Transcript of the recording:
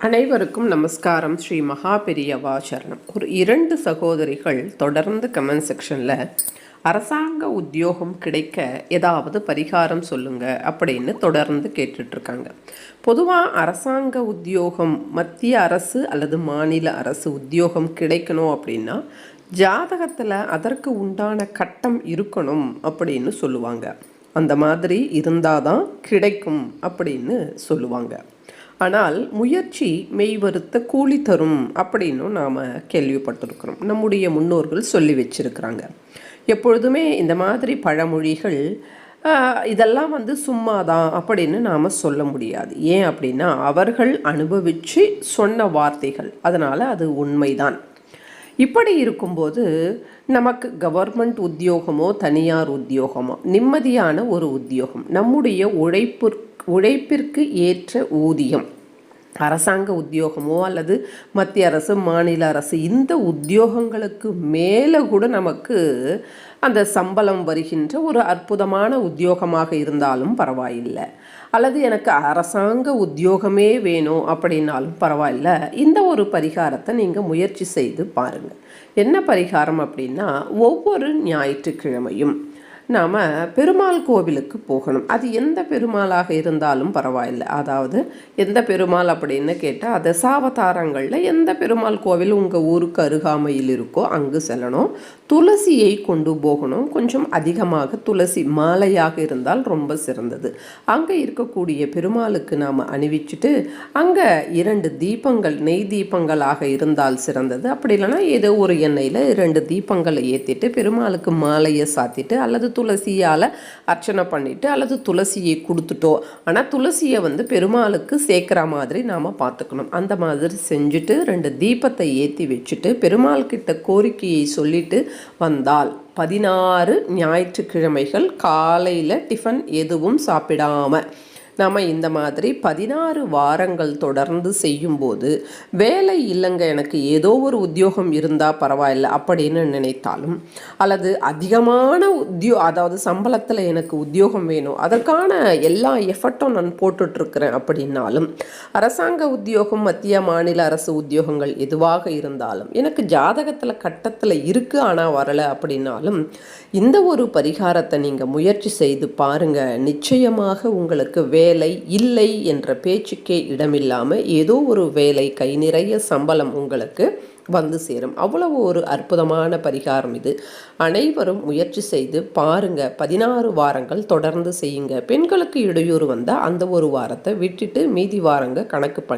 அனைவருக்கும் நமஸ்காரம். ஸ்ரீ மகாபெரியவா சரணம். ஒரு இரண்டு சகோதரிகள் தொடர்ந்து கமெண்ட் செக்ஷனில் அரசாங்க உத்தியோகம் கிடைக்க ஏதாவது பரிகாரம் சொல்லுங்க அப்படின்னு தொடர்ந்து கேட்டுட்ருக்காங்க. பொதுவாக அரசாங்க உத்தியோகம் மத்திய அரசு அல்லது மாநில அரசு உத்தியோகம் கிடைக்கணும் அப்படின்னா ஜாதகத்தில் அதற்கு உண்டான கட்டம் இருக்கணும் அப்படின்னு சொல்லுவாங்க. அந்த மாதிரி இருந்தால் தான் கிடைக்கும் அப்படின்னு சொல்லுவாங்க. ஆனால் முயற்சி மெய்வருத்த கூலி தரும் அப்படின்னும் நாம் கேள்விப்பட்டிருக்கிறோம். நம்முடைய முன்னோர்கள் சொல்லி வச்சுருக்கிறாங்க. எப்பொழுதுமே இந்த மாதிரி பழமொழிகள் இதெல்லாம் வந்து சும்மாதான் அப்படின்னு நாம் சொல்ல முடியாது. ஏன் அப்படின்னா அவர்கள் அனுபவித்து சொன்ன வார்த்தைகள். அதனால் அது உண்மைதான். இப்படி இருக்கும்போது நமக்கு கவர்மெண்ட் உத்தியோகமோ தனியார் உத்தியோகமோ நிம்மதியான ஒரு உத்தியோகம் நம்முடைய உழைப்பு உழைப்பிற்கு ஏற்ற ஊதியம். அரசாங்க உத்தியோகமோ அல்லது மத்திய அரசு மாநில அரசு இந்த உத்தியோகங்களுக்கு மேலே கூட நமக்கு அந்த சம்பளம் வருகின்ற ஒரு அற்புதமான உத்தியோகமாக இருந்தாலும் பரவாயில்லை. அல்லது எனக்கு அரசாங்க உத்தியோகமே வேணும் அப்படின்னாலும் பரவாயில்ல. இந்த ஒரு பரிகாரத்தை நீங்கள் முயற்சி செய்து பாருங்கள் என்ன பரிகாரம் அப்படின்னா ஒவ்வொரு ஞாயிற்றுக்கிழமையும் நாம் பெருமாள் கோவிலுக்கு போகணும். அது எந்த பெருமாளாக இருந்தாலும் பரவாயில்லை. அதாவது எந்த பெருமாள் அப்படின்னு கேட்டால் தசாவதாரங்களில் எந்த பெருமாள் கோவில் உங்கள் ஊருக்கு அருகாமையில் இருக்கோ அங்கு செல்லணும். துளசியை கொண்டு போகணும். கொஞ்சம் அதிகமாக துளசி மாலையாக இருந்தால் ரொம்ப சிறந்தது. அங்கே இருக்கக்கூடிய பெருமாளுக்கு நாம் அணிவிச்சுட்டு அங்கே இரண்டு தீபங்கள் நெய் தீபங்களாக இருந்தால் சிறந்தது. அப்படி இல்லைன்னா ஏதோ ஒரு எண்ணெயில் இரண்டு தீபங்களை ஏற்றிட்டு பெருமாளுக்கு மாலையை சாத்திட்டு அல்லது துளசியால் அர்ச்சனை பண்ணிவிட்டு அல்லது துளசியை கொடுத்துட்டோ. ஆனால் துளசியை வந்து பெருமாளுக்கு சேர்க்குற மாதிரி நாம் பார்த்துக்கணும். அந்த மாதிரி செஞ்சுட்டு ரெண்டு தீபத்தை ஏற்றி வச்சுட்டு பெருமாள் கிட்ட கோரிக்கையை சொல்லிட்டு வந்தால் பதினாறு ஞாயிற்றுக்கிழமைகள் காலையில் டிஃபன் எதுவும் சாப்பிடாம நாம் இந்த மாதிரி பதினாறு வாரங்கள் தொடர்ந்து செய்யும்போது வேலை இல்லைங்க எனக்கு ஏதோ ஒரு உத்தியோகம் இருந்தால் பரவாயில்ல அப்படின்னு நினைத்தாலும் அல்லது அதிகமான உத்தியோ அதாவது சம்பளத்தில் எனக்கு உத்தியோகம் வேணும் அதற்கான எல்லா எஃபர்ட்டும் நான் போட்டுட்ருக்கிறேன் அப்படின்னாலும் அரசாங்க உத்தியோகம் மத்திய மாநில அரசு உத்தியோகங்கள் எதுவாக இருந்தாலும் எனக்கு ஜாதகத்தில் கட்டத்தில் இருக்குது ஆனால் வரலை அப்படின்னாலும் இந்த ஒரு பரிகாரத்தை நீங்கள் முயற்சி செய்து பாருங்கள் நிச்சயமாக உங்களுக்கு வே வேலை இல்லை என்ற பேச்சுக்கே இடமில்லாமல் ஏதோ ஒரு வேலை கை நிறைய சம்பளம் உங்களுக்கு வந்து சேரும். அவ்வளவு ஒரு அற்புதமான பரிகாரம் இது. அனைவரும் முயற்சி செய்து பாருங்க. பதினாறு வாரங்கள் தொடர்ந்து செய்யுங்க. பெண்களுக்கு இடையூறு வந்தால் அந்த ஒரு வாரத்தை விட்டுட்டு மீதி வாரங்க கணக்கு பண்ணி.